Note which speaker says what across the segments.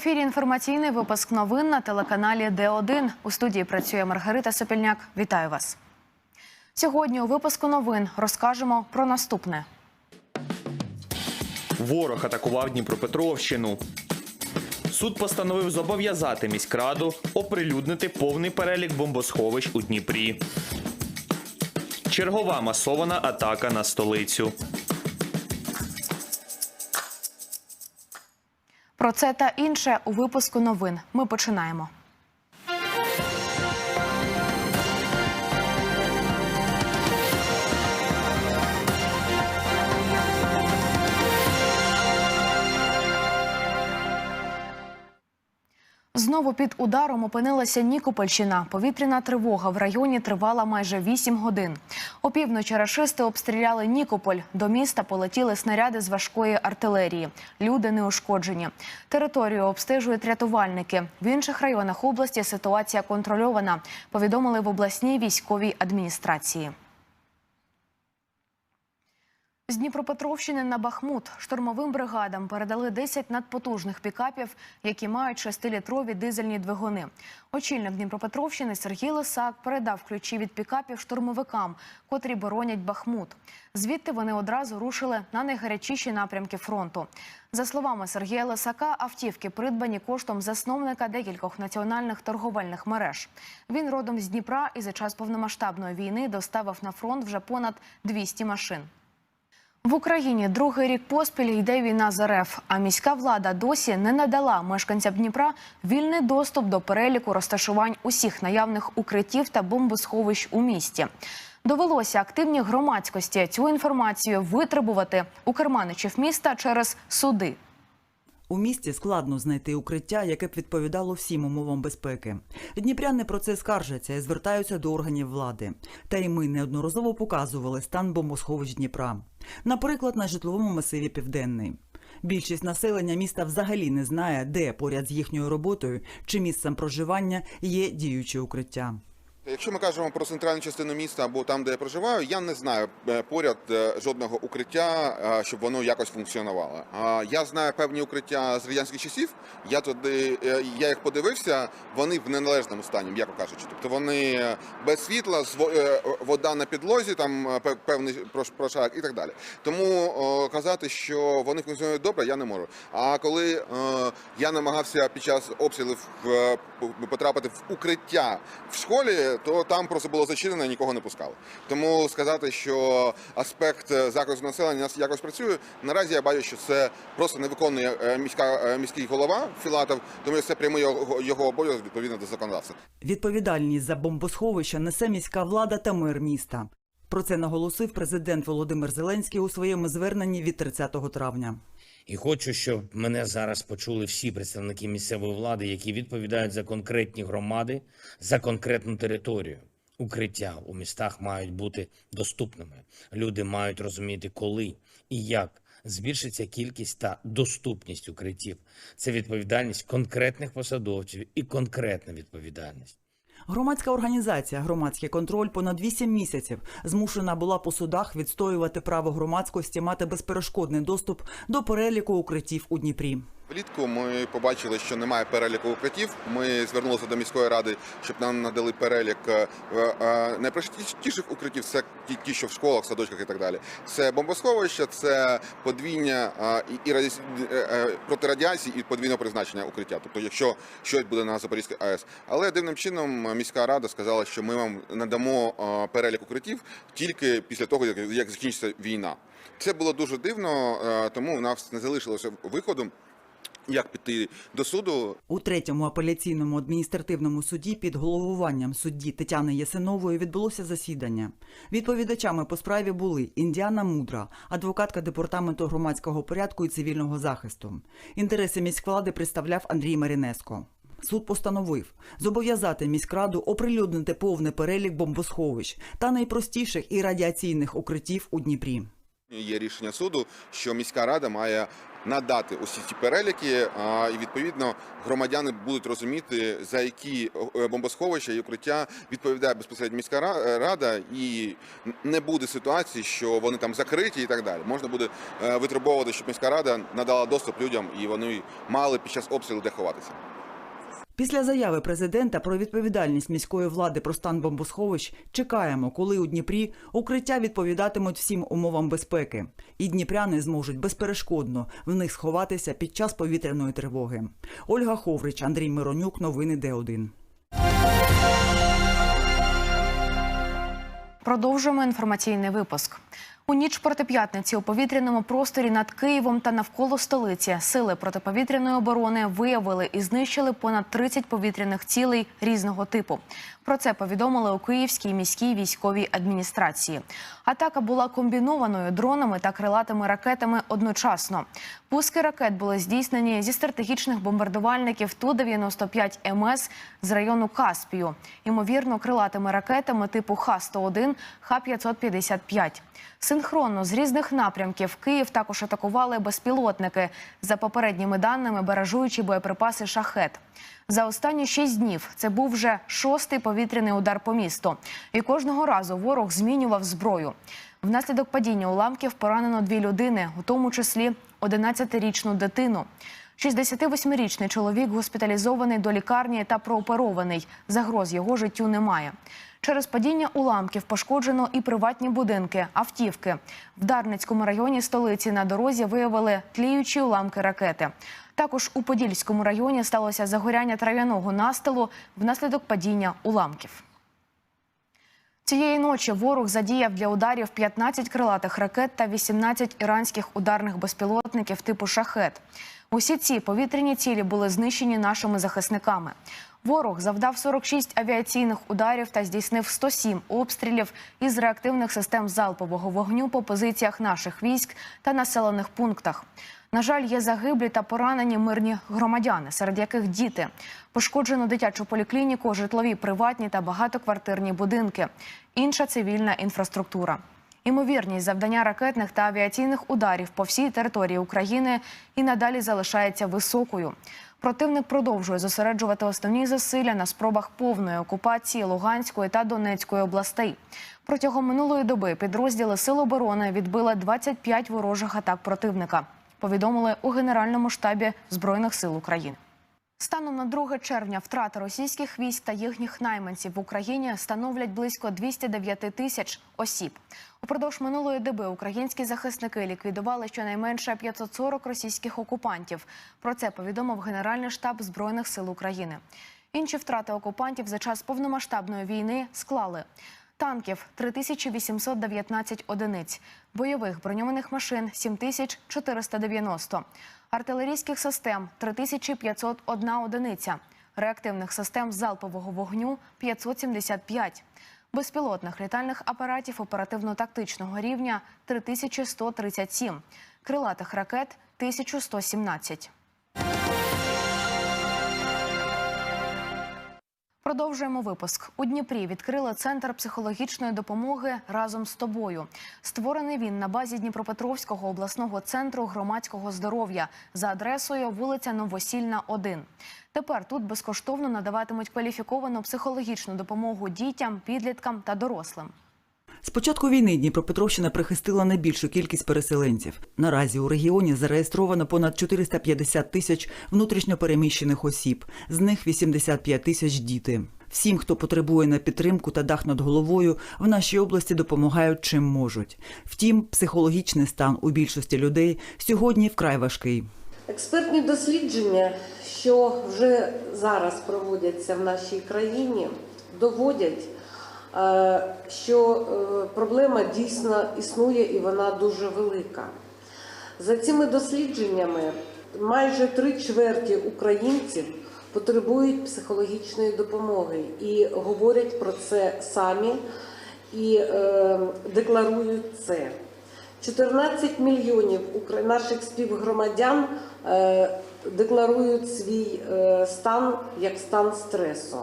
Speaker 1: ефірі інформаційний випуск новин на телеканалі Д1. У студії працює Маргарита Сопільняк. Вітаю вас. Сьогодні у випуску новин розкажемо про наступне.
Speaker 2: Ворог атакував Дніпропетровщину. Суд постановив зобов'язати міськраду оприлюднити повний перелік бомбосховищ у Дніпрі. Чергова масована атака на столицю.
Speaker 1: Про це та інше у випуску новин. Ми починаємо. Знову під ударом опинилася Нікопольщина. Повітряна тривога в районі тривала майже 8 годин. Опівночі рашисти обстріляли Нікополь. До міста полетіли снаряди з важкої артилерії. Люди не ушкоджені. Територію обстежують рятувальники. В інших районах області ситуація контрольована. Повідомили в обласній військовій адміністрації. З Дніпропетровщини на Бахмут штурмовим бригадам передали 10 надпотужних пікапів, які мають шестилітрові дизельні двигуни. Очільник Дніпропетровщини Сергій Лисак передав ключі від пікапів штурмовикам, котрі боронять Бахмут. Звідти вони одразу рушили на найгарячіші напрямки фронту. За словами Сергія Лисака, автівки придбані коштом засновника декількох національних торговельних мереж. Він родом з Дніпра і за час повномасштабної війни доставив на фронт вже понад 200 машин. В Україні другий рік поспіль йде війна з РФ, а міська влада досі не надала мешканцям Дніпра вільний доступ до переліку розташувань усіх наявних укриттів та бомбосховищ у місті. Довелося активній громадськості цю інформацію витребувати у керманичів міста через суди.
Speaker 3: У місті складно знайти укриття, яке б відповідало всім умовам безпеки. Дніпряни про це скаржаться і звертаються до органів влади. Та й ми неодноразово показували стан бомбосховищ Дніпра. Наприклад, на житловому масиві Південний. Більшість населення міста взагалі не знає, де поряд з їхньою роботою чи місцем проживання є діючі укриття.
Speaker 4: Якщо ми кажемо про центральну частину міста або там, де я проживаю, я не знаю е, поряд е, жодного укриття, е, щоб воно якось функціонувало. Я знаю певні укриття з радянських часів. Я туди я їх подивився. Вони в неналежному стані, м'яко кажучи. Тобто вони без світла, вода на підлозі, там пев- певний прошарок і так далі. Тому казати, що вони функціонують добре, я не можу. А коли я намагався під час обстрілів потрапити в укриття в школі, то там просто було зачинено нікого не пускали. Тому сказати, що аспект захисту населення нас якось працює. Наразі я бачу, що це просто не виконує е, міська е, міський голова Філатов, тому що це прямий його, його обов'язок відповідно до законодавства.
Speaker 3: Відповідальність за бомбосховища несе міська влада та мер міста. Про це наголосив президент Володимир Зеленський у своєму зверненні від 30 травня.
Speaker 5: І хочу, щоб мене зараз почули всі представники місцевої влади, які відповідають за конкретні громади, за конкретну територію. Укриття у містах мають бути доступними. Люди мають розуміти, коли і як збільшиться кількість та доступність укриттів. Це відповідальність конкретних посадовців і конкретна відповідальність.
Speaker 3: Громадська організація Громадський контроль понад 8 місяців змушена була по судах відстоювати право громадськості мати безперешкодний доступ до переліку укриттів у Дніпрі.
Speaker 4: Влітку ми побачили, що немає переліку укриттів. Ми звернулися до міської ради, щоб нам надали перелік е, е, найпростіших укриттів. Це ті, що в школах, садочках і так далі. Це бомбосховища, це подвійня е, і, і радіацій- е, протирадіації і подвійного призначення укриття. Тобто, якщо щось буде на Запорізькій АЕС. Але дивним чином міська рада сказала, що ми вам надамо перелік укриттів тільки після того, як, закінчиться війна. Це було дуже дивно, тому у нас не залишилося виходу. Як піти до суду?
Speaker 3: У третьому апеляційному адміністративному суді під головуванням судді Тетяни Ясинової відбулося засідання. Відповідачами по справі були Індіана Мудра, адвокатка департаменту громадського порядку і цивільного захисту. Інтереси міськвлади представляв Андрій Марінеско. Суд постановив зобов'язати міськраду оприлюднити повний перелік бомбосховищ та найпростіших і радіаційних укриттів у Дніпрі.
Speaker 4: Є рішення суду, що міська рада має надати усі ці переліки, і відповідно громадяни будуть розуміти, за які е, бомбосховища і укриття відповідає безпосередньо міська рада, і не буде ситуації, що вони там закриті і так далі. Можна буде е, витребовувати, щоб міська рада надала доступ людям, і вони мали під час обстрілу де ховатися.
Speaker 3: Після заяви президента про відповідальність міської влади про стан бомбосховищ чекаємо, коли у Дніпрі укриття відповідатимуть всім умовам безпеки, і дніпряни зможуть безперешкодно в них сховатися під час повітряної тривоги. Ольга Ховрич, Андрій Миронюк, новини Д1.
Speaker 1: Продовжуємо інформаційний випуск. У ніч проти п'ятниці у повітряному просторі над Києвом та навколо столиці сили протиповітряної оборони виявили і знищили понад 30 повітряних цілей різного типу. Про це повідомили у Київській міській військовій адміністрації. Атака була комбінованою дронами та крилатими ракетами одночасно. Пуски ракет були здійснені зі стратегічних бомбардувальників Ту-95 МС з району Каспію. Ймовірно, крилатими ракетами типу Х-101, Х-555. Синхронно з різних напрямків Київ також атакували безпілотники. За попередніми даними, баражуючі боєприпаси «Шахет». За останні шість днів це був вже шостий повітряний удар по місту. І кожного разу ворог змінював зброю. Внаслідок падіння уламків поранено дві людини, у тому числі 11-річну дитину. 68-річний чоловік госпіталізований до лікарні та прооперований. Загроз його життю немає. Через падіння уламків пошкоджено і приватні будинки, автівки. В Дарницькому районі столиці на дорозі виявили тліючі уламки ракети. Також у Подільському районі сталося загоряння трав'яного настилу внаслідок падіння уламків. Цієї ночі ворог задіяв для ударів 15 крилатих ракет та 18 іранських ударних безпілотників типу шахет. Усі ці повітряні цілі були знищені нашими захисниками. Ворог завдав 46 авіаційних ударів та здійснив 107 обстрілів із реактивних систем залпового вогню по позиціях наших військ та населених пунктах. На жаль, є загиблі та поранені мирні громадяни, серед яких діти. Пошкоджено дитячу поліклініку, житлові приватні та багатоквартирні будинки. Інша цивільна інфраструктура. Імовірність завдання ракетних та авіаційних ударів по всій території України і надалі залишається високою. Противник продовжує зосереджувати основні зусилля на спробах повної окупації Луганської та Донецької областей. Протягом минулої доби підрозділи Сил оборони відбили 25 ворожих атак противника. Повідомили у Генеральному штабі Збройних сил України. Станом на 2 червня втрати російських військ та їхніх найманців в Україні становлять близько 209 тисяч осіб. Упродовж минулої доби українські захисники ліквідували щонайменше 540 російських окупантів. Про це повідомив Генеральний штаб Збройних сил України. Інші втрати окупантів за час повномасштабної війни склали танків 3819 одиниць, бойових броньованих машин 7490, артилерійських систем 3501 одиниця, реактивних систем залпового вогню 575, безпілотних літальних апаратів оперативно-тактичного рівня 3137, крилатих ракет 1117. Продовжуємо випуск. У Дніпрі відкрили центр психологічної допомоги разом з тобою. Створений він на базі Дніпропетровського обласного центру громадського здоров'я за адресою вулиця Новосільна, 1. Тепер тут безкоштовно надаватимуть кваліфіковану психологічну допомогу дітям, підліткам та дорослим.
Speaker 3: З початку війни Дніпропетровщина прихистила найбільшу кількість переселенців. Наразі у регіоні зареєстровано понад 450 тисяч внутрішньопереміщених осіб, з них 85 тисяч діти. Всім, хто потребує на підтримку та дах над головою, в нашій області допомагають чим можуть. Втім, психологічний стан у більшості людей сьогодні вкрай важкий.
Speaker 6: Експертні дослідження, що вже зараз проводяться в нашій країні, доводять, що е, проблема дійсно існує і вона дуже велика. За цими дослідженнями, майже три чверті українців потребують психологічної допомоги і говорять про це самі і е, декларують це. 14 мільйонів наших співгромадян е, декларують свій е, стан як стан стресу.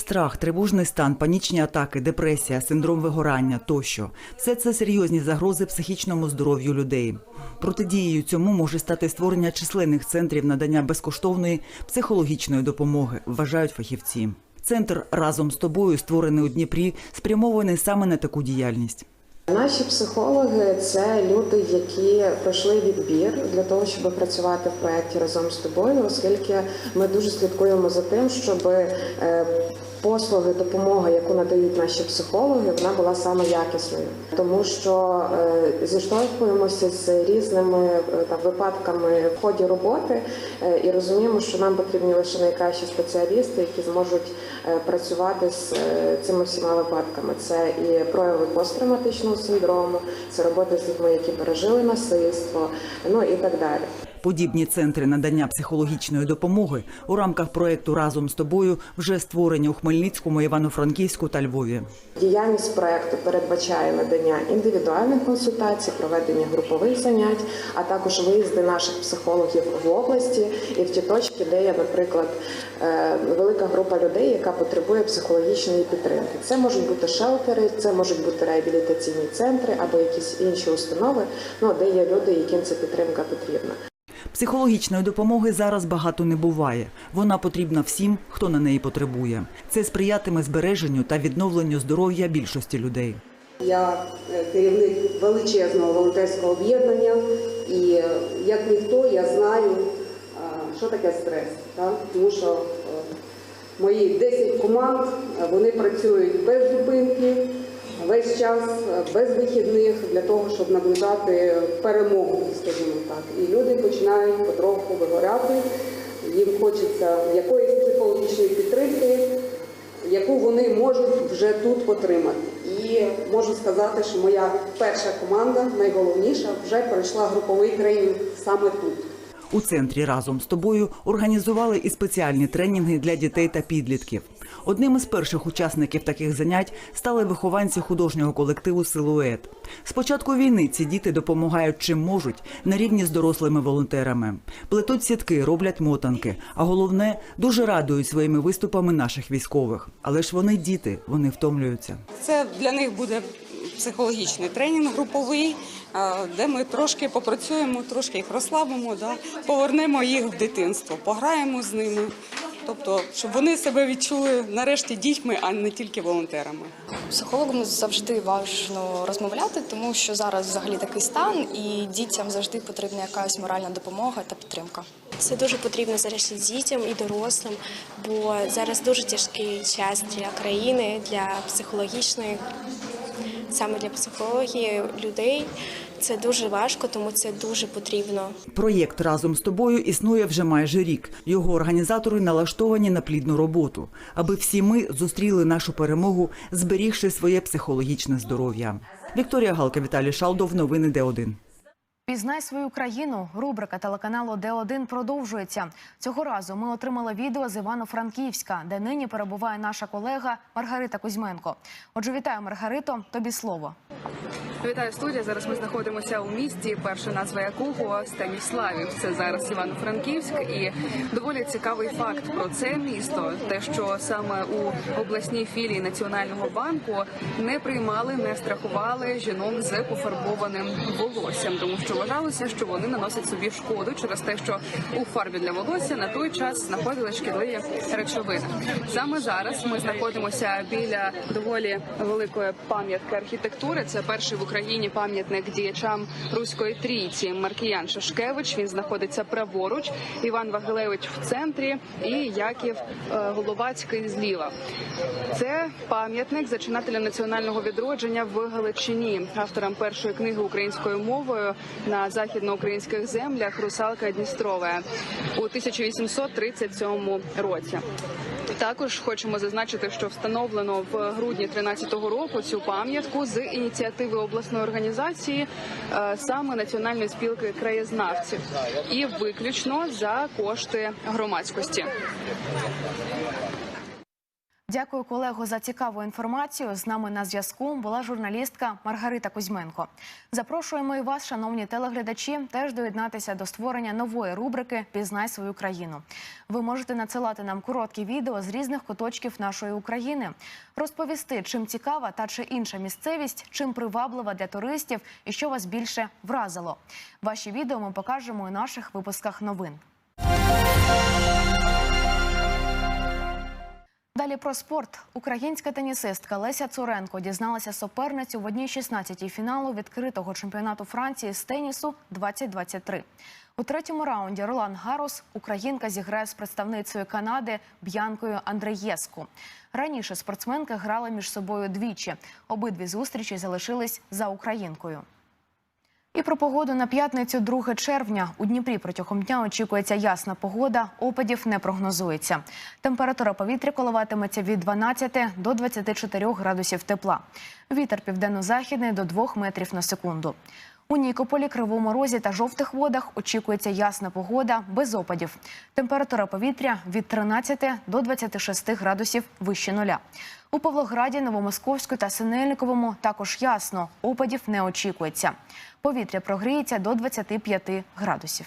Speaker 3: Страх, тривожний стан, панічні атаки, депресія, синдром вигорання тощо все це серйозні загрози психічному здоров'ю людей. Протидією цьому може стати створення численних центрів надання безкоштовної психологічної допомоги, вважають фахівці. Центр разом з тобою, створений у Дніпрі, спрямований саме на таку діяльність.
Speaker 6: Наші психологи це люди, які пройшли відбір для того, щоб працювати в проєкті разом з тобою, оскільки ми дуже слідкуємо за тим, щоб е, послуги, допомога, яку надають наші психологи, вона була саме якісною, тому що е, зіштовхуємося з різними е, там випадками в ході роботи е, і розуміємо, що нам потрібні лише найкращі спеціалісти, які зможуть працювати з цими всіма випадками. Це і прояви посттравматичного синдрому, це робота з дітьми, які пережили насильство, ну і так далі.
Speaker 3: Подібні центри надання психологічної допомоги у рамках проекту разом з тобою вже створені у Хмельницькому, Івано-Франківську та Львові.
Speaker 6: Діяльність проекту передбачає надання індивідуальних консультацій, проведення групових занять, а також виїзди наших психологів в області і в ті точки, де є, наприклад, е, велика група людей, яка потребує психологічної підтримки. Це можуть бути шелтери, це можуть бути реабілітаційні центри або якісь інші установи, ну де є люди, яким ця підтримка потрібна.
Speaker 3: Психологічної допомоги зараз багато не буває. Вона потрібна всім, хто на неї потребує. Це сприятиме збереженню та відновленню здоров'я більшості людей.
Speaker 7: Я е, керівник величезного волонтерського об'єднання, і е, як ніхто я знаю, що таке стрес. Так? Тому що е, мої 10 команд е, вони працюють без зупинки, весь час, е, без вихідних для того, щоб наближати перемогу, скажімо так. І люди починають потроху вигоряти. Їм хочеться якоїсь психологічної підтримки, яку вони можуть вже тут отримати. І можу сказати, що моя перша команда, найголовніша, вже пройшла груповий тренінг саме тут.
Speaker 3: У центрі разом з тобою організували і спеціальні тренінги для дітей та підлітків. Одним із перших учасників таких занять стали вихованці художнього колективу Силует. З початку війни ці діти допомагають чим можуть на рівні з дорослими волонтерами. Плетуть сітки, роблять мотанки, а головне дуже радують своїми виступами наших військових. Але ж вони діти, вони втомлюються.
Speaker 8: Це для них буде психологічний тренінг груповий, де ми трошки попрацюємо, трошки їх розслабимо, повернемо їх в дитинство, пограємо з ними. Тобто, щоб вони себе відчули нарешті дітьми, а не тільки волонтерами.
Speaker 9: Психологам завжди важливо розмовляти, тому що зараз взагалі такий стан, і дітям завжди потрібна якась моральна допомога та підтримка.
Speaker 10: Це дуже потрібно зараз і дітям, і дорослим, бо зараз дуже тяжкий час для країни, для психологічної, саме для психології людей. Це дуже важко, тому це дуже потрібно.
Speaker 3: Проєкт разом з тобою існує вже майже рік. Його організатори налаштовані на плідну роботу, аби всі ми зустріли нашу перемогу, зберігши своє психологічне здоров'я. Вікторія Галка, Віталій Шалдов. Новини Д1.
Speaker 1: Пізнай свою країну. Рубрика телеканалу Д1 продовжується. Цього разу ми отримали відео з Івано-Франківська, де нині перебуває наша колега Маргарита Кузьменко. Отже, вітаю, Маргарито. Тобі слово.
Speaker 11: Вітаю студія. Зараз ми знаходимося у місті, перша назва якого Станіславів. Це зараз Івано-Франківськ. І доволі цікавий факт про це місто. Те, що саме у обласній філії Національного банку не приймали, не страхували жінок з пофарбованим волоссям, тому що вважалося, що вони наносять собі шкоду через те, що у фарбі для волосся на той час знаходили шкідливі речовини. Саме зараз ми знаходимося біля доволі великої пам'ятки архітектури. Це перший в Україні пам'ятник діячам руської трійці Маркіян Шашкевич. Він знаходиться праворуч, Іван Вагилевич в центрі і Яків е, Головацький зліва. Це пам'ятник зачинателя національного відродження в Галичині, авторам першої книги українською мовою на західноукраїнських землях Русалка Дністрова у 1837 році. Також хочемо зазначити, що встановлено в грудні 13-го року цю пам'ятку з ініціативи обласної організації е, саме національної спілки краєзнавців і виключно за кошти громадськості.
Speaker 1: Дякую, колего, за цікаву інформацію. З нами на зв'язку була журналістка Маргарита Кузьменко. Запрошуємо і вас, шановні телеглядачі, теж доєднатися до створення нової рубрики Пізнай свою країну. Ви можете надсилати нам короткі відео з різних куточків нашої України, розповісти, чим цікава та чи інша місцевість, чим приваблива для туристів і що вас більше вразило. Ваші відео ми покажемо у наших випусках новин. Далі про спорт. Українська тенісистка Леся Цуренко дізналася суперницю в одній 16-й фіналу відкритого чемпіонату Франції з тенісу 2023. У третьому раунді Ролан Гарос українка зіграє з представницею Канади Б'янкою Андреєску. Раніше спортсменки грали між собою двічі. Обидві зустрічі залишились за українкою. І про погоду на п'ятницю 2 червня. У Дніпрі протягом дня очікується ясна погода, опадів не прогнозується. Температура повітря коливатиметься від 12 до 24 градусів тепла. Вітер південно-західний до 2 метрів на секунду. У Нікополі, Кривому Розі та жовтих водах очікується ясна погода без опадів. Температура повітря від 13 до 26 градусів вище нуля. У Павлограді, Новомосковську та Синельниковому також ясно, опадів не очікується. Повітря прогріється до 25 градусів.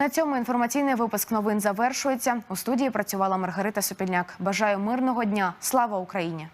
Speaker 1: На цьому інформаційний випуск новин завершується. У студії працювала Маргарита Супільняк. Бажаю мирного дня. Слава Україні!